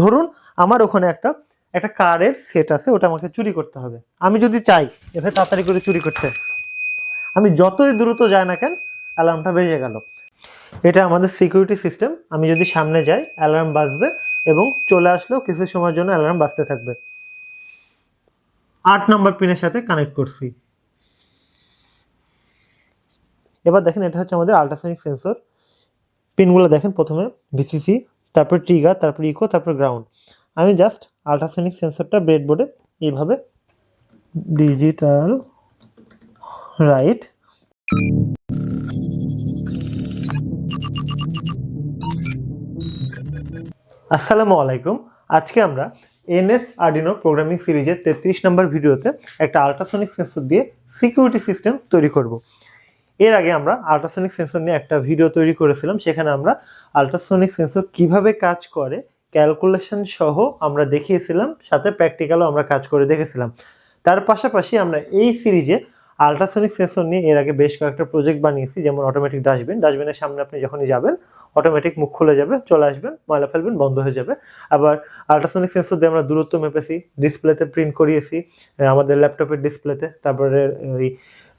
ধরুন আমার ওখানে একটা একটা কারের সেট আছে, ওটা আমাকে চুরি করতে হবে। আমি যদি চাই এভাবে তাড়াতাড়ি করে চুরি করতে। আমি যতই দ্রুত যাই না কেন অ্যালার্মটা বেজে গেল। এটা আমাদের সিকিউরিটি সিস্টেম আমি যদি সামনে যাই অ্যালার্ম বাজবে এবং চলে আসলেও কিছু সময়ের জন্য অ্যালার্ম বাজতে থাকবে। আট নম্বর পিনের সাথে কানেক্ট করছি। এবার দেখেন, এটা হচ্ছে আমাদের আল্ট্রাসনিক সেন্সর পিনগুলো দেখেন প্রথমে ভিসিসি তারপর ট্রিগার তারপর ইকো তারপর গ্রাউন্ড আমি জাস্ট আল্ট্রাসনিক সেন্সরটা ব্রেডবোর্ডে এইভাবে ডিজিটাল রাইট আসসালামু আলাইকুম। আজকে আমরা এনএস আর্ডিনো প্রোগ্রামিং সিরিজের তেত্রিশ নম্বর ভিডিওতে একটা আল্ট্রাসনিক সেন্সর দিয়ে সিকিউরিটি সিস্টেম তৈরি করব। এর আগে আমরা আল্ট্রাসনিক সেন্সর নিয়ে একটা ভিডিও তৈরি করেছিলাম, সেখানে আমরা আল্ট্রাসনিক সেন্সর কীভাবে কাজ করে ক্যালকুলেশন সহ আমরা দেখিয়েছিলাম, সাথে প্র্যাকটিক্যালও আমরা কাজ করে দেখেছিলাম। তার পাশাপাশি আমরা এই সিরিজে আল্ট্রাসনিক সেন্সর নিয়ে এর আগে বেশ কয়েকটা প্রজেক্ট বানিয়েছি, যেমন অটোমেটিক ডাস্টবিন ডাস্টবিনের সামনে আপনি যখনই যাবেন অটোমেটিক মুখ খুলে যাবে, চলে আসবেন, ময়লা ফেলবেন, বন্ধ হয়ে যাবে। আবার আল্ট্রাসনিক সেন্সর দিয়ে আমরা দূরত্ব মেপেছি ডিসপ্লেতে প্রিন্ট করিয়েছি, আমাদের ল্যাপটপের ডিসপ্লেতে তারপরে ওই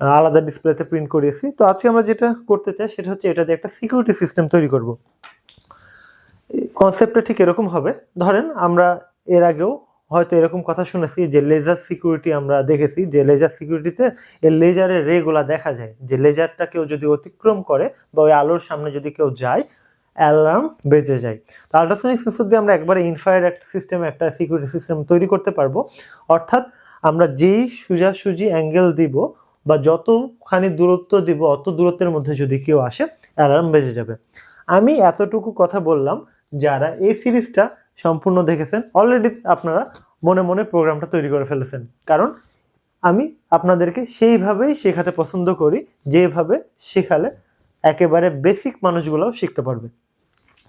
আলাদা ডিসপ্লেতে প্রিন্ট করিয়েছি। তো আজকে আমরা যেটা করতে চাই সেটা হচ্ছে এটা দিয়ে একটা সিকিউরিটি সিস্টেম তৈরি করব। কনসেপ্টটা ঠিক এরকম হবে। ধরেন আমরা এর আগেও হয়তো এরকম কথা শুনেছি যে লেজার সিকিউরিটি আমরা দেখেছি, যে লেজার সিকিউরিটিতে এই লেজারের রেগুলা দেখা যায়। যে লেজারটা কেউ যদি অতিক্রম করে বা ওই আলোর সামনে যদি কেউ যায় অ্যালার্ম বেজে যায়। তো আল্ট্রাসনিক সেন্সর দিয়ে আমরা একবারে ইনফ্রারেড একটা সিস্টেম একটা সিকিউরিটি সিস্টেম তৈরি করতে পারব। অর্থাৎ আমরা যেই সোজাসুজি অ্যাঙ্গেল দিব বা যতখানি দূরত্ব দিব, অত দূরত্বের মধ্যে যদি কেউ আসে অ্যালার্ম বেজে যাবে। আমি এতটুকু কথা বললাম, যারা এই সিরিজটা সম্পূর্ণ দেখেছেন অলরেডি আপনারা মনে মনে প্রোগ্রামটা তৈরি করে ফেলেছেন। কারণ আমি আপনাদেরকে সেইভাবেই শেখাতে পছন্দ করি, যেভাবে শেখালে একেবারে বেসিক মানুষগুলোও শিখতে পারবে।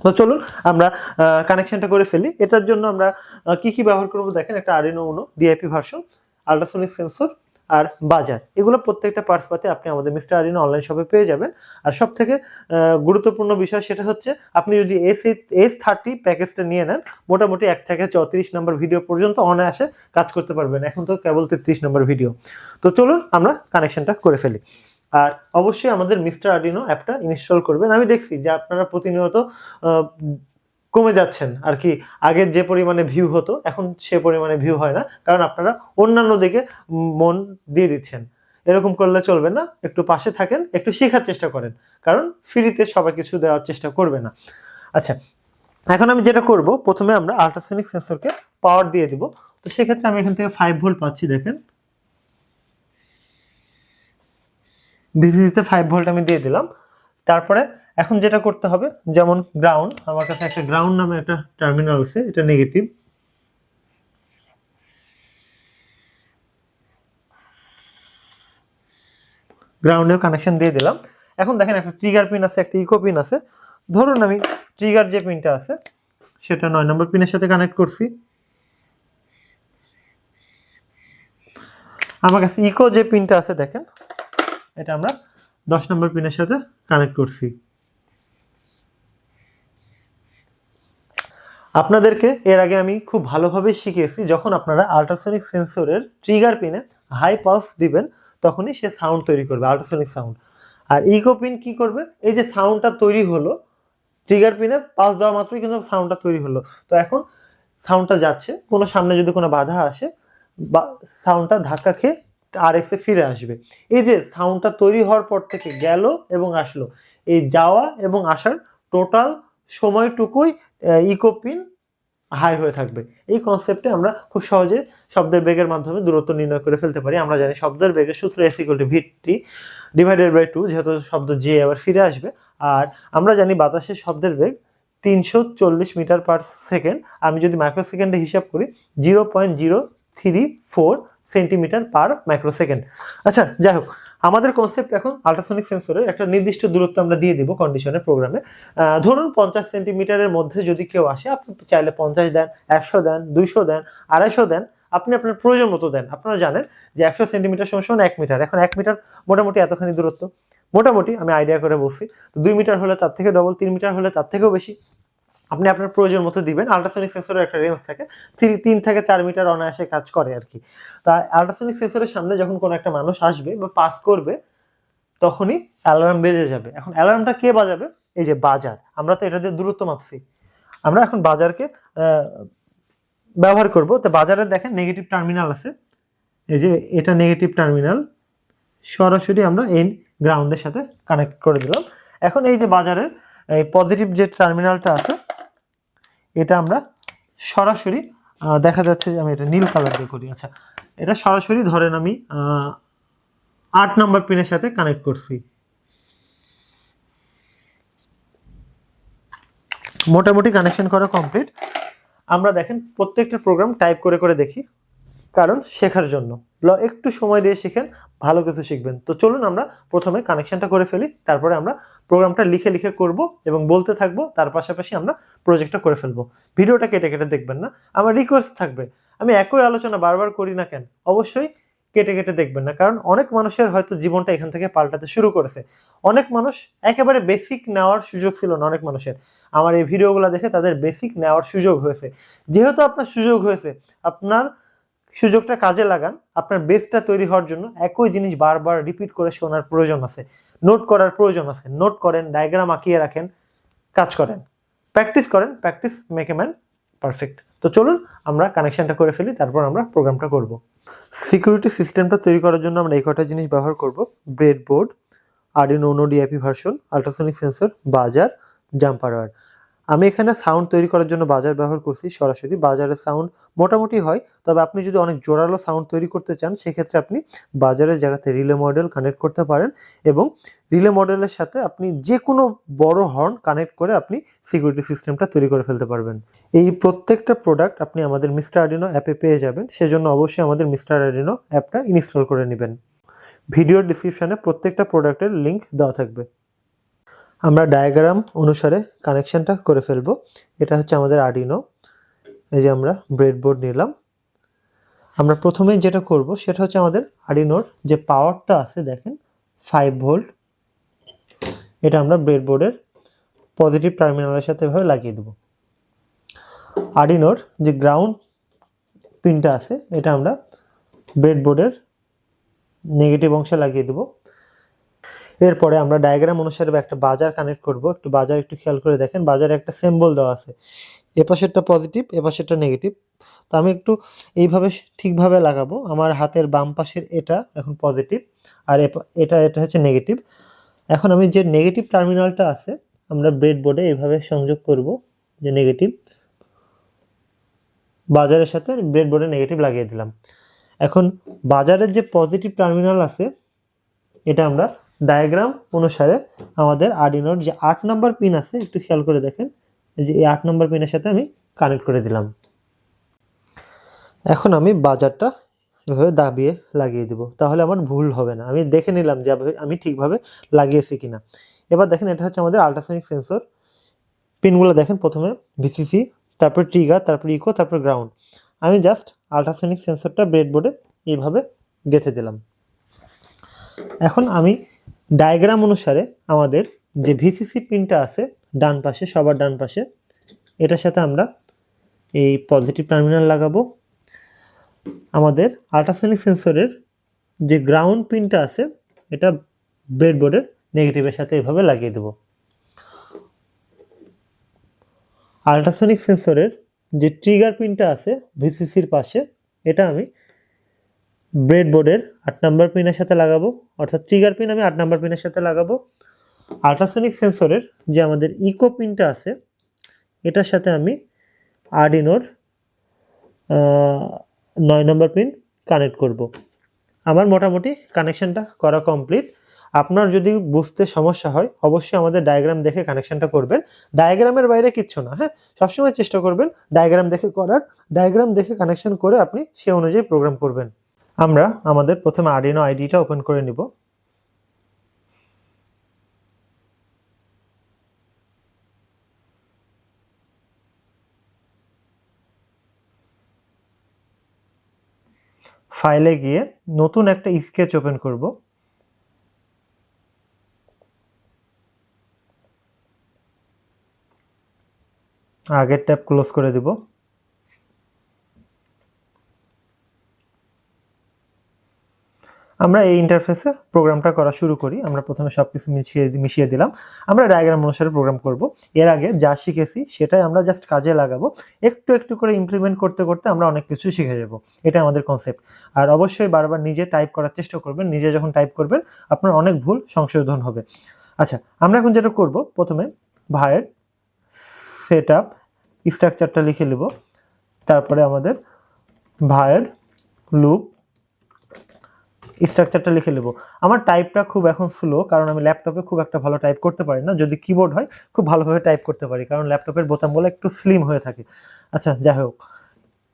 তো চলুন আমরা কানেকশনটা করে ফেলি। এটার জন্য আমরা কি কি ব্যবহার করব দেখেন, একটা Arduino Uno DIP version ultrasonic sensor আর বাজার, এগুলো প্রত্যেকটা পার্টস পাতে আপনি আমাদের মিস্টার আরিনো অনলাইন শপে পেয়ে যাবেন। আর সব থেকে গুরুত্বপূর্ণ বিষয় সেটা হচ্ছে, আপনি যদি এস এস থার্টি প্যাকেজটা নিয়ে নেন, মোটামুটি এক থেকে চৌত্রিশ নম্বর ভিডিও পর্যন্ত অনায়াসে কাজ করতে পারবেন। এখন তো কেবল তেত্রিশ নম্বর ভিডিও তো চলুন আমরা কানেকশনটা করে ফেলি। আর অবশ্যই আমাদের মিস্টার আর্ডিনো অ্যাপটা ইনস্টল করবেন। আমি দেখছি যে আপনারা প্রতিনিয়ত কমে যাচ্ছেন। আর কি আগের যে পরিমাণে ভিউ হতো, এখন সে পরিমাণে ভিউ হয় না। কারণ আপনারা অন্যান্য দিকে মন দিয়ে দিচ্ছেন। এরকম করলে চলবে না। একটু পাশে থাকেন, একটু শেখার চেষ্টা করেন। কারণ ফ্রিতে সবাই কিছু দেওয়ার চেষ্টা করবে না। আচ্ছা এখন আমি যেটা করব, প্রথমে আমরা আল্ট্রাসনিক সেন্সরকে পাওয়ার দিয়ে দিব। তো সেক্ষেত্রে আমি এখান থেকে ফাইভ ভোল্ট পাচ্ছি, দেখেন। ভিসিসিতে ফাইভ ভোল্ট আমি দিয়ে দিলাম। তারপরে এখন যেটা করতে হবে, যেমন গ্রাউন্ড আমার কাছে একটা গ্রাউন্ড নামে একটা টার্মিনাল আছে, এটা নেগেটিভ গ্রাউন্ডেও কানেকশন দিয়ে দিলাম। এখন দেখেন একটা ট্রিগার পিন আছে, একটা ইকো পিন আছে। ধরুন আমি ট্রিগার যে পিনটা আছে, সেটা নয় নম্বর পিনের সাথে কানেক্ট করছি। আমার কাছে ইকো যে পিনটা আছে, দেখেন, এটা আমরা দশ নম্বর পিনের সাথে কানেক্ট করছি। আপনাদেরকে এর আগে আমি খুব ভালোভাবে শিখিয়েছি, যখন আপনারা আল্ট্রাসনিক সেন্সরের ট্রিগার পিনে হাই পালস দিবেন, তখনই সে সাউন্ড তৈরি করবে আল্ট্রাসনিক সাউন্ড আর ইকো পিন কি করবে? এই যে সাউন্ডটা তৈরি হলো ট্রিগার পিনে পাস দেওয়া মাত্রই কিন্তু সাউন্ডটা তৈরি হলো। তো এখন সাউন্ডটা যাচ্ছে, কোনো সামনে যদি কোনো বাধা আসে, বা সাউন্ডটা ধাক্কা খেয়ে আর এক্সে ফিরে আসবে। এই যে সাউন্ডটা তৈরি হওয়ার পর থেকে গেল এবং আসলো। এই যাওয়া এবং আসার টোটাল সময়টুকুই ইকো পিন হাই হয়ে থাকবে। এই কনসেপ্টে আমরা খুব সহজে শব্দের বেগের মাধ্যমে দূরত্ব নির্ণয় করে ফেলতে পারি। আমরা জানি শব্দের বেগের সূত্র S equal VT divided by two যেহেতু শব্দ যে আবার ফিরে আসবে। আর আমরা জানি বাতাসের শব্দের বেগ তিনশো চল্লিশ মিটার পার সেকেন্ড আমি যদি মাইক্রো সেকেন্ডে হিসাব করি zero point zero three four centimetre per micro second আচ্ছা যাই হোক, আমাদের কনসেপ্ট এখন আল্ট্রাসনিক সেন্সরের একটা নির্দিষ্ট দূরত্ব আমরা দিয়ে দিব কন্ডিশনের প্রোগ্রামে ধরুন পঞ্চাশ সেন্টিমিটারের মধ্যে যদি কেউ আসে, আপনি চাইলে পঞ্চাশ দেন, একশো দেন, দুইশো দেন, আড়াইশো দেন, আপনি আপনার প্রয়োজন মতো দেন। আপনারা জানেন যে একশো সেন্টিমিটার সমান সমান এক মিটার। এখন এক মিটার মোটামুটি এতখানি দূরত্ব। মোটামুটি, আমি আইডিয়া করে বলছি, তো দুই মিটার হলে তার থেকে ডবল তিন মিটার হলে তার থেকেও বেশি। আপনি আপনার প্রয়োজন মতো দিবেন। আল্ট্রাসনিক সেন্সরের একটা রেঞ্জ থাকে। থ্রি- তিন থেকে চার মিটার অনায়াসে কাজ করে আর কি। তা আল্ট্রাসনিক সেন্সরের সামনে যখন কোনো একটা মানুষ আসবে বা পাস করবে, তখনই অ্যালার্ম বেজে যাবে। এখন অ্যালার্মটা কে বাজাবে? এই যে বাজার। আমরা তো এটা দিয়ে দূরত্ব মাপছি। আমরা এখন বাজারকে ব্যবহার করব। তো বাজারে দেখেন নেগেটিভ টার্মিনাল আছে। এই যে এটা নেগেটিভ টার্মিনাল সরাসরি আমরা এই গ্রাউন্ডের সাথে কানেক্ট করে দিলাম। এখন এই যে বাজারের, এই পজিটিভ যে টার্মিনালটা আছে এটা আমরা সরাসরি দেখা যাচ্ছে যে আমি এটা নীল কালার দিয়ে করি। আচ্ছা এটা সরাসরি ধরেন আমি আট নাম্বার পিনের সাথে কানেক্ট করছি। মোটামুটি কানেকশন করা কমপ্লিট আমরা দেখেন প্রত্যেকটা প্রোগ্রাম টাইপ করে করে দেখি। কারণ শেখার জন্য। ল- একটু সময় দিয়ে শিখেন, ভালো কিছু শিখবেন। তো চলুন আমরা প্রথমে কানেকশনটা করে ফেলি, তারপরে আমরা প্রোগ্রামটা লিখে লিখে করব এবং বলতে থাকব, তার পাশাপাশি আমরা প্রজেক্টটা করে ফেলব। ভিডিওটা কেটে কেটে দেখবেন না, আমার রিকোয়েস্ট থাকবে। আমি একই আলোচনা বারবার করি না কেন? অবশ্যই কেটে কেটে দেখবেন না, কারণ অনেক মানুষের হয়তো জীবনটা এখান থেকে পাল্টাতে শুরু করেছে। অনেক মানুষ একেবারে বেসিক নেওয়ার সুযোগ ছিল না অনেক মানুষের। আমার এই ভিডিওগুলো দেখে তাদের বেসিক নেওয়ার সুযোগ হয়েছে। যেহেতু আপনার সুযোগ হয়েছে, আপনার সুযোগটা কাজে লাগান। আপনার বেসটা তৈরি হওয়ার জন্য একই জিনিস বারবার রিপিট করে শোনার প্রয়োজন আছে। নোট করার প্রয়োজন আছে। নোট করেন ডায়াগ্রাম আঁকিয়ে রাখেন, কাজ করেন। প্র্যাকটিস করেন practice make a man perfect তো চলুন, আমরা কানেকশনটা করে ফেলি, তারপর আমরা প্রোগ্রামটা করব। সিকিউরিটি সিস্টেমটা তৈরি করার জন্য আমরা এই কটা জিনিস ব্যবহার করব। Bread board Arduino Uno DIP version ultrasonic sensor buzzer jumper wire আমি এখানে সাউন্ড তৈরি করার জন্য বাজার ব্যবহার করছি, সরাসরি বাজারের সাউন্ড মোটামুটি হয়, তবে আপনি যদি অনেক জোরালো সাউন্ড তৈরি করতে চান, সেক্ষেত্রে আপনি বাজারের জায়গাতে রিলে মডেল কানেক্ট করতে পারেন এবং রিলে মডেলের সাথে আপনি যে কোনো বড় হর্ন কানেক্ট করে আপনি সিকিউরিটি সিস্টেমটা তৈরি করে ফেলতে পারবেন। এই প্রত্যেকটা প্রোডাক্ট আপনি আমাদের মিস্টার আর্ডিনো অ্যাপে পেয়ে যাবেন, সেজন্য অবশ্যই আমাদের মিস্টার আর্ডিনো অ্যাপটা ইনস্টল করে নেবেন। ভিডিওর ডিসক্রিপশনে প্রত্যেকটা প্রোডাক্টের লিঙ্ক দেওয়া থাকবে। আমরা ডায়াগ্রাম অনুসারে কানেকশানটা করে ফেলব। এটা হচ্ছে আমাদের আর্ডিনো এই যে আমরা ব্রেডবোর্ড নিলাম। আমরা প্রথমে যেটা করব, সেটা হচ্ছে আমাদের আর্ডিনোর যে পাওয়ারটা আছে, দেখেন ফাইভ ভোল্ট এটা আমরা ব্রেডবোর্ডের পজিটিভ টার্মিনালের সাথে এভাবে লাগিয়ে দেবো। আর্ডিনোর যে গ্রাউন্ড পিনটা আছে, এটা আমরা ব্রেডবোর্ডের নেগেটিভ অংশে লাগিয়ে দেবো। এরপরে আমরা ডায়াগ্রাম অনুসারে একটা বাজার কানেক্ট করব। একটু বাজার একটু খেয়াল করে দেখেন, বাজারে একটা সিম্বল দেওয়া আছে। এ পাশেরটা পজিটিভ এ পাশেরটা নেগেটিভ তো আমি একটু এইভাবে ঠিকভাবে লাগাবো। আমার হাতের বাম পাশের এটা এখন পজিটিভ আর এটা এটা হচ্ছে নেগেটিভ এখন আমি যে নেগেটিভ টার্মিনালটা আছে, আমরা ব্রেড বোর্ডে এইভাবে সংযোগ করব যে নেগেটিভ বাজারের সাথে ব্রেড বোর্ডে নেগেটিভ লাগিয়ে দিলাম। এখন বাজারের যে পজিটিভ টার্মিনাল আছে, এটা আমরা ডায়াগ্রাম অনুসারে আমাদের আর্ডিনোর যে আট নাম্বার পিন আছে, একটু খেয়াল করে দেখেন। যে এই আট নাম্বার পিনের সাথে আমি কানেক্ট করে দিলাম। এখন আমি বাজারটা এভাবে দাবিয়ে লাগিয়ে দেবো। তাহলে আমার ভুল হবে না। আমি দেখে নিলাম যে আমি- ঠিকভাবে লাগিয়েছি কিনা। এবার দেখেন, এটা হচ্ছে আমাদের আল্ট্রাসনিক সেন্সর পিনগুলো দেখেন, প্রথমে ভিসিসি তারপর ট্রিগার তারপর ইকো তারপর গ্রাউন্ড আমি জাস্ট আল্ট্রাসনিক সেন্সরটা ব্রেডবোর্ডে এইভাবে গেঁথে দিলাম। এখন আমি ডায়াগ্রাম অনুসারে আমাদের যে ভিসিসি পিনটা আছে, ডান পাশে, সবার ডান পাশে, এটার সাথে আমরা এই পজিটিভ টার্মিনাল লাগাবো। আমাদের আল্ট্রাসনিক সেন্সরের যে গ্রাউন্ড পিনটা আছে, এটা ব্রেডবোর্ডের নেগেটিভের সাথে এভাবে লাগিয়ে দেবো। আল্ট্রাসনিক সেন্সরের যে ট্রিগার পিনটা আছে, ভিসিসির পাশে, এটা আমি ব্রেডবোর্ডের আট নাম্বার পিনের সাথে লাগাবো। অর্থাৎ ট্রিগার পিন আমি আট নাম্বার পিনের সাথে লাগাবো। আল্ট্রাসনিক সেন্সরের যে আমাদের ইকো পিনটা আছে, এটার সাথে আমি আর্ডিনোর নয় নম্বর পিন কানেক্ট করব। আমার মোটামুটি কানেকশানটা করা কমপ্লিট আপনার যদি বুঝতে সমস্যা হয়, অবশ্যই আমাদের ডায়াগ্রাম দেখে কানেকশানটা করবেন। ডায়াগ্রামের বাইরে কিচ্ছু না হ্যাঁ? সবসময় চেষ্টা করবেন ডায়াগ্রাম দেখে করার। ডায়াগ্রাম দেখে কানেকশান করে আপনি সে অনুযায়ী প্রোগ্রাম করবেন। আমরা আমাদের প্রথমে আর্ডিনো আইডিটা ওপেন করে নিব। ফাইলে গিয়ে নতুন একটা স্কেচ ওপেন করব। আগের ট্যাব ক্লোজ করে দিব। আমরা এই ইন্টারফেসে প্রোগ্রামটা করা শুরু করি। আমরা প্রথমে সব কিছু মিশিয়ে মিশিয়ে দিলাম। আমরা ডায়াগ্রাম অনুসারে প্রোগ্রাম করব। এর আগে যা শিখেছি সেটাই আমরা জাস্ট কাজে লাগাবো। একটু একটু করে ইমপ্লিমেন্ট করতে করতে আমরা অনেক কিছু শিখে যাব। এটা আমাদের কনসেপ্ট আর অবশ্যই বারবার নিজে টাইপ করার চেষ্টা করবেন। নিজে যখন টাইপ করবেন, আপনার অনেক ভুল সংশোধন হবে। আচ্ছা আমরা এখন যেটা করব, প্রথমে ভাইয়ের সেট আপ স্ট্রাকচারটা লিখে নেব। তারপরে আমাদের ভায়ের লুপ স্ট্রাকচারটা লিখে নেব। আমার টাইপটা খুব এখন স্লো কারণ আমি ল্যাপটপে খুব একটা ভালো টাইপ করতে পারি না। যদি কিবোর্ড হয়, খুব ভালোভাবে টাইপ করতে পারি, কারণ ল্যাপটপের বোতামগুলো একটু স্লিম হয়ে থাকে। আচ্ছা যাই হোক।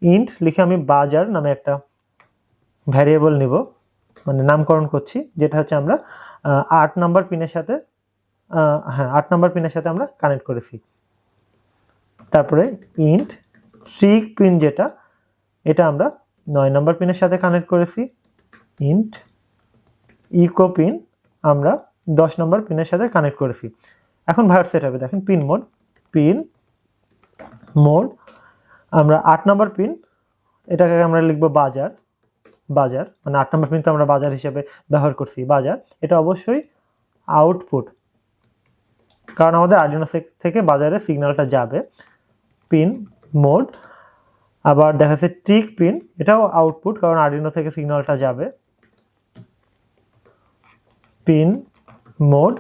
ইন্ট লিখে আমি বাজার নামে একটা ভ্যারিয়েবল নিব মানে নামকরণ করছি, যেটা হচ্ছে আমরা আট নাম্বার পিনের সাথে হ্যাঁ আট নাম্বার পিনের সাথে আমরা কানেক্ট করেছি। তারপরে ইন্ট ট্রিক পিন যেটা, এটা আমরা নয় নাম্বার পিনের সাথে কানেক্ট করেছি। ইন্ট ইকো পিন আমরা দশ নম্বর পিনের সাথে কানেক্ট করেছি। এখন ভায়ার সেট হবে দেখেন পিন মোড পিন মোড আমরা আট নম্বর পিন এটাকে আমরা লিখব বাজার বাজার মানে আট নম্বর পিন তো আমরা বাজার হিসেবে ব্যবহার করছি, বাজার। এটা অবশ্যই আউটপুট কারণ আমাদের আর্ডিনো থেকে বাজারে সিগন্যালটা যাবে। পিন মোড আবার দেখা যাচ্ছে টিক পিন এটাও আউটপুট কারণ আর্ডিনো থেকে সিগন্যালটা যাবে। পিন মোড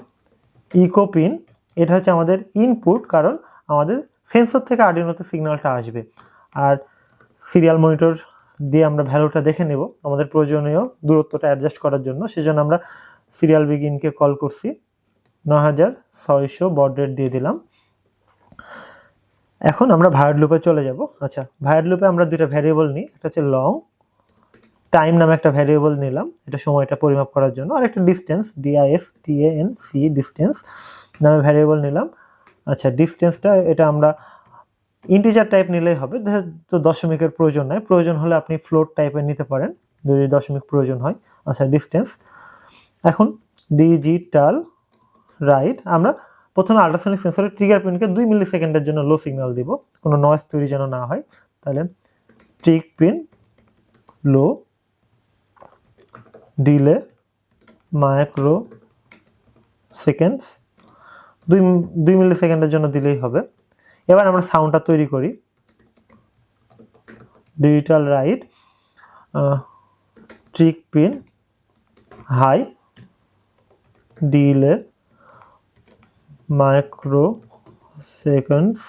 ইকো পিন এটা হচ্ছে আমাদের ইনপুট কারণ আমাদের সেন্সর থেকে আর্ডিনোতে সিগন্যালটা আসবে। আর সিরিয়াল মনিটর দিয়ে আমরা ভ্যালুটা দেখে নেব আমাদের প্রয়োজনীয় দূরত্বটা অ্যাডজাস্ট করার জন্য। সেজন্য আমরা সিরিয়াল বিগিনকে কল করছি। ন হাজার ছয়শো বড রেট দিয়ে দিলাম। এখন আমরা ভায়ার লুপে চলে যাব। আচ্ছা ভায়ার লুপে আমরা দুইটা ভ্যারিয়েবল নিই। একটা হচ্ছে লং টাইম নামে একটা ভ্যারিয়েবল নিলাম, এটা সময়টা পরিমাপ করার জন্য, আর একটা distance DIS TAN C distance নামে ভ্যারিয়েবল নিলাম। আচ্ছা ডিস্টেন্সটা এটা আমরা ইন্টিজার টাইপ নিলেই হবে তো দশমিকের প্রয়োজন নাই, প্রয়োজন হলে আপনি ফ্লোট টাইপের নিতে পারেন, যদি দশমিক প্রয়োজন হয়। আচ্ছা ডিস্টেন্স এখন ডিজিটাল রাইট আমরা প্রথমে আল্ট্রাসনিক সেন্সরের ট্রিগার পিনকে দুই মিলি সেকেন্ডের জন্য লো সিগন্যাল দিব, কোনো নয়েজ তৈরি যেন না হয়, তাহলে trig pin low delay micro seconds দুই দুই মিলি সেকেন্ডের জন্য দিলেই হবে। এবার আমরা সাউন্ডটা তৈরি করি। Digital write trig pin high delay micro seconds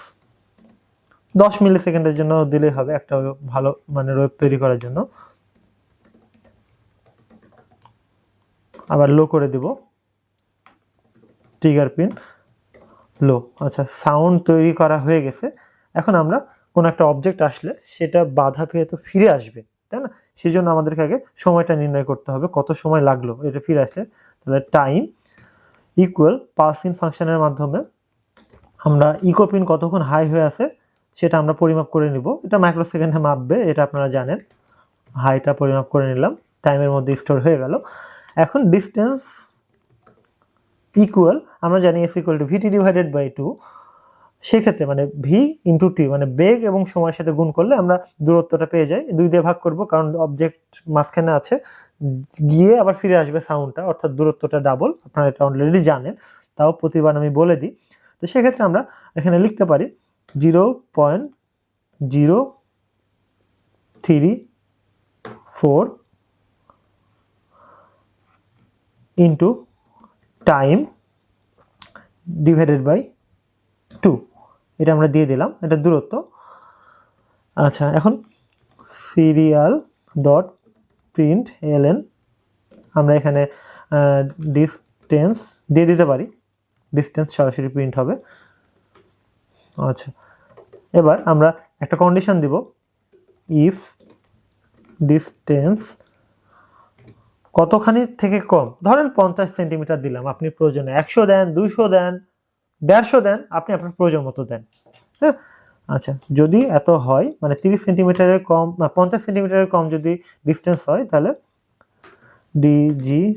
দশ মিলি সেকেন্ডের জন্য দিলেই হবে একটা ভালো মানে ওয়েব তৈরি করার জন্য। আবার লো করে দিব। ট্রিগার পিন লো আচ্ছা সাউন্ড তৈরি করা হয়ে গেছে। এখন আমরা কোনো একটা অবজেক্ট আসলে সেটা বাধা পেয়ে তো ফিরে আসবে, তাই না? সেই জন্য আমাদেরকে আগে সময়টা নির্ণয় করতে হবে, কত সময় লাগল এটা ফিরে আসলে। তাহলে টাইম ইকুয়াল পাস ইন ফাংশনের মাধ্যমে আমরা ইকো পিন কতক্ষণ হাই হয়ে আছে সেটা আমরা পরিমাপ করে নিব। এটা মাইক্রো সেকেন্ডে মাপবে, এটা আপনারা জানেন। হাইটা পরিমাপ করে নিলাম টাইমের মধ্যে স্টোর হয়ে গেল। এখন ডিস্টেন্স ইকুয়াল আমরা জানি S equal to VT divided by two সেক্ষেত্রে মানে ভি ইন্টু টি মানে বেগ এবং সময়ের সাথে গুণ করলে আমরা দূরত্বটা পেয়ে যাই। দুই দিয়ে ভাগ করব কারণ অবজেক্ট মাঝখানে আছে। গিয়ে আবার ফিরে আসবে সাউন্ডটা অর্থাৎ দূরত্বটা ডাবল আপনারা এটা অলরেডি জানেন, তাও প্রতিবার আমি বলে দিই। তো সেক্ষেত্রে আমরা এখানে লিখতে পারি zero point zero three four into time divided by two এটা আমরা দিয়ে দিলাম। এটা দূরত্ব। আচ্ছা এখন সিরিয়াল ডট প্রিন্ট এলএন আমরা এখানে ডিসটেন্স দিয়ে দিতে পারি। ডিসটেন্স সরাসরি প্রিন্ট হবে। আচ্ছা এবার আমরা একটা কন্ডিশন দিব। ইফ ডিস্টেন্স কতখানি থেকে কম? ধরেন পঞ্চাশ সেন্টিমিটার দিলাম, আপনি প্রয়োজনে একশো দেন, দুইশো দেন, দেড়শো দেন, আপনি আপনার প্রয়োজন মতো দেন। হ্যাঁ? আচ্ছা যদি এত হয় মানে তিরিশ সেন্টিমিটারের কম পঞ্চাশ সেন্টিমিটারের কম যদি ডিস্টেন্স হয়, তাহলে ডিজিটাল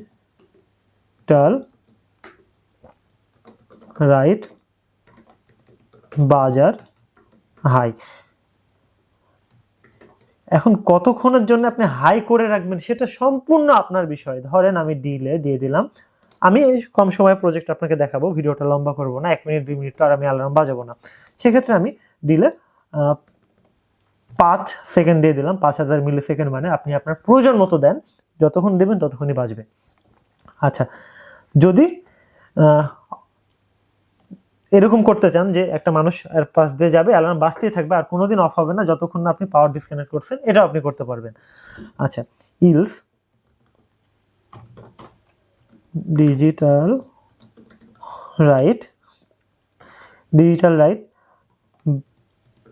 রাইট বাজার হাই এখন কতক্ষণের জন্য আপনি হাই করে রাখবেন সেটা সম্পূর্ণ আপনার বিষয়। ধরেন আমি ডিলে দিয়ে দিলাম। আমি কম সময় প্রজেক্ট আপনাকে দেখাবো, ভিডিওটা লম্বা করব না, এক মিনিট, দুই মিনিট তো আর আমি অ্যালার্ম বাজাবো না। সেক্ষেত্রে আমি ডিলে পাঁচ সেকেন্ড দিয়ে দিলাম, পাঁচ হাজার মিলি সেকেন্ড মানে আপনি আপনার প্রয়োজন মতো দেন, যতক্ষণ দেবেন ততক্ষণই বাজবে। আচ্ছা যদি এরকম করতে চান যে একটা মানুষ আর পাশ দিয়ে যাবে অ্যালার্ম বাজতেই থাকবে, আর কোনোদিন অফ হবে না, যতক্ষণ না আপনি পাওয়ার ডিসকানেক্ট করছেন, এটাও আপনি করতে পারবেন। আচ্ছা else digital write digital write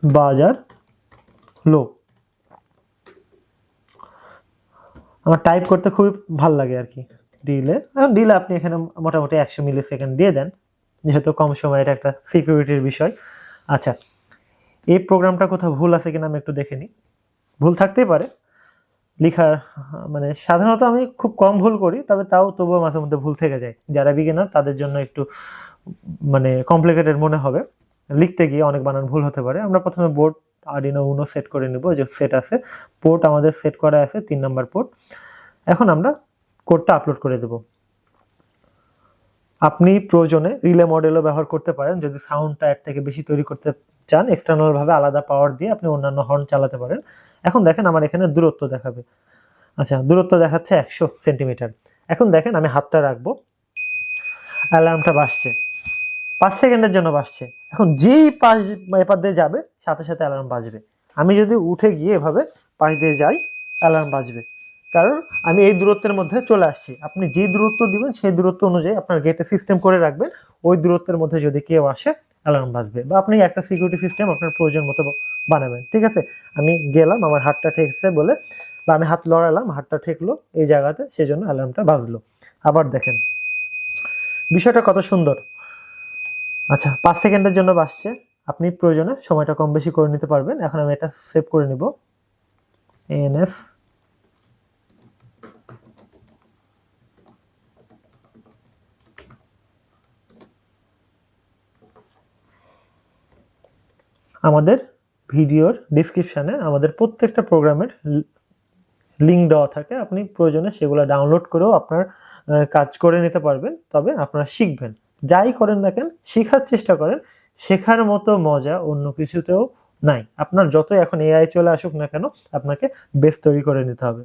buzzer low আমার টাইপ করতে খুবই ভালো লাগে আর কি ডিলে এখন ডিলে আপনি এখানে মোটামুটি একশো মিলি সেকেন্ড দিয়ে দেন। যেহেতু কম সময় এটা একটা সিকিউরিটির বিষয়। আচ্ছা এই প্রোগ্রামটা কোথাও ভুল আছে কিনা আমি একটু দেখে নিই। ভুল থাকতেই পারে। লেখার মানে সাধারণত আমি খুব কম ভুল করি, তবে তাও তবুও মাঝে মধ্যে ভুল থেকে যায়। যারা বিগিনার তাদের জন্য একটু মানে কমপ্লিকেটেড মনে হবে। লিখতে গিয়ে অনেক বানান ভুল হতে পারে। আমরা প্রথমে বোর্ড আর্ডিনো উনো সেট করে নেব। যে সেট আছে। পোর্ট আমাদের সেট করা আছে, তিন নম্বর পোর্ট এখন আমরা কোডটা আপলোড করে দেব। আপনি প্রয়োজনে রিলে মডেলও ব্যবহার করতে পারেন। যদি সাউন্ডটা এর থেকে বেশি তৈরি করতে চান এক্সটার্নাল ভাবে আলাদা পাওয়ার দিয়ে আপনি অন্যান্য হর্ন চালাতে পারেন। এখন দেখেন আমার এখানে দূরত্ব দেখাবে। আচ্ছা দূরত্ব দেখাচ্ছে একশো সেন্টিমিটার এখন দেখেন আমি হাতটা রাখব। অ্যালার্মটা বাসছে পাঁচ সেকেন্ডের জন্য বাসছে এখন যেই পাশ এপার দিয়ে যাবে, সাথে সাথে অ্যালার্ম বাজবে। আমি যদি উঠে গিয়ে এভাবে পাশ দিয়ে যাই অ্যালার্ম বাজবে। কারণ আমি এই দূরত্বের মধ্যে চলে আসছি। আপনি যে দূরত্ব দিবেন, সেই দূরত্ব অনুযায়ী আপনার গেটে সিস্টেম করে রাখবেন। ওই দূরত্বের মধ্যে যদি কেউ আসে অ্যালার্ম বাজবে বা আপনি একটা সিকিউরিটি সিস্টেম আপনার প্রয়োজন মতো বানাবেন। ঠিক আছে? আমি গেলাম, আমার হাতটা ঠেকছে বলে বা আমি হাত লড়ালাম, হাতটা ঠেকলো এই জায়গাতে সেই জন্য অ্যালার্মটা বাজলো। আবার দেখেন, বিষয়টা কত সুন্দর। আচ্ছা পাঁচ সেকেন্ডের জন্য বাসছে। আপনি প্রয়োজনে সময়টা কম বেশি করে নিতে পারবেন। এখন আমি এটা সেভ করে নিব। এনএস আমাদের ভিডিওর ডিসক্রিপশানে আমাদের প্রত্যেকটা প্রোগ্রামের লিঙ্ক দেওয়া থাকে। আপনি প্রয়োজনে সেগুলো ডাউনলোড করেও আপনার কাজ করে নিতে পারবেন। তবে আপনারা শিখবেন। যাই করেন না কেন, শেখার চেষ্টা করেন। শেখার মতো মজা অন্য কিছুতেও নাই। আপনার যতই এখন এআই চলে আসুক না কেন, আপনাকে বেস তৈরি করে নিতে হবে।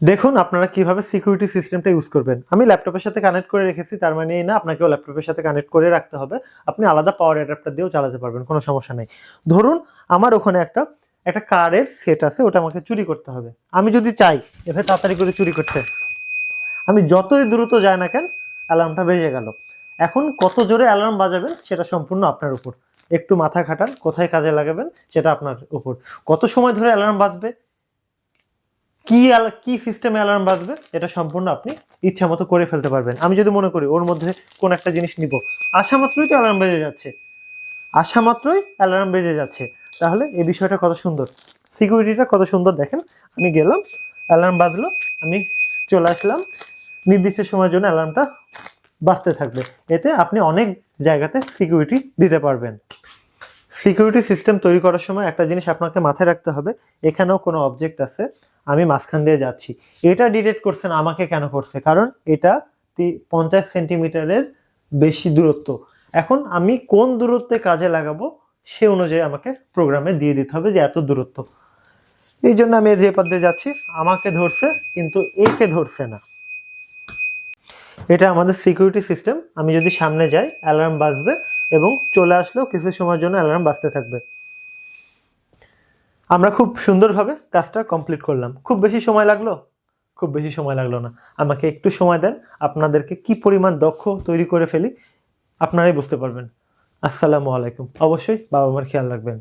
দেখুন আপনারা কীভাবে সিকিউরিটি সিস্টেমটা ইউজ করবেন। আমি ল্যাপটপের সাথে কানেক্ট করে রেখেছি, তার মানে এই না আপনাকেও ল্যাপটপের সাথে কানেক্ট করে রাখতে হবে। আপনি আলাদা পাওয়ার অ্যাডাপ্টার দিয়েও চালাতে পারবেন, কোনো সমস্যা নেই। ধরুন আমার ওখানে একটা একটা কারের সেট আছে, ওটা আমাকে চুরি করতে হবে। আমি যদি চাই এভাবে তাড়াতাড়ি করে চুরি করতে। আমি যতই দ্রুত যায় না কেন অ্যালার্মটা বেজে গেল। এখন কত জোরে অ্যালার্ম বাজাবেন, সেটা সম্পূর্ণ আপনার উপর। একটু মাথা খাটান কোথায় কাজে লাগাবেন, সেটা আপনার উপর। কত সময় ধরে অ্যালার্ম বাজবে? কি কি সিস্টেমে অ্যালার্ম বাজবে, এটা সম্পূর্ণ আপনি ইচ্ছা মতো করে ফেলতে পারবেন। আমি যদি মনে করি ওর মধ্যে কোন একটা জিনিস নিব আসা মাত্রই তো অ্যালার্ম বেজে যাচ্ছে। আসা মাত্রই অ্যালার্ম বেজে যাচ্ছে। তাহলে এই বিষয়টা কত সুন্দর। সিকিউরিটিটা কত সুন্দর দেখেন, আমি গেলাম অ্যালার্ম বাজলো, আমি চলে আসলাম। নির্দিষ্ট সময়ের জন্য অ্যালার্মটা বাজতে থাকবে। এতে আপনি অনেক জায়গাতে সিকিউরিটি দিতে পারবেন। সিকিউরিটি সিস্টেম তৈরি করার সময় একটা জিনিস আপনাকে মাথায় রাখতে হবে, এখানেও কোনো অবজেক্ট আছে। আমি মাঝখান দিয়ে যাচ্ছি। এটা ডিটেক্ট করছেন আমাকে কেন করছে? কারণ এটা পঞ্চাশ সেন্টিমিটারের বেশি দূরত্ব। এখন আমি কোন দূরত্বে কাজে লাগাবো সে অনুযায়ী আমাকে প্রোগ্রামে দিয়ে দিতে হবে যে এত দূরত্ব। এই জন্য আমি যে পথে যাচ্ছি, আমাকে ধরছে কিন্তু একে ধরছে না। এটা আমাদের সিকিউরিটি সিস্টেম আমি যদি সামনে যাই অ্যালার্ম বাজবে এবং চলে আসলেও কিছু সময়ের জন্য অ্যালার্ম বাজতে থাকবে। আমরা খুব সুন্দরভাবে কাজটা কমপ্লিট করলাম। খুব বেশি সময় লাগল? খুব বেশি সময় লাগল না। আমাকে একটু সময় দেন, আপনাদেরকে কি পরিমাণ দক্ষ তৈরি করে ফেলি, আপনারাই বুঝতে পারবেন। আসসালামু আলাইকুম। অবশ্যই বাবা মার খেয়াল রাখবেন।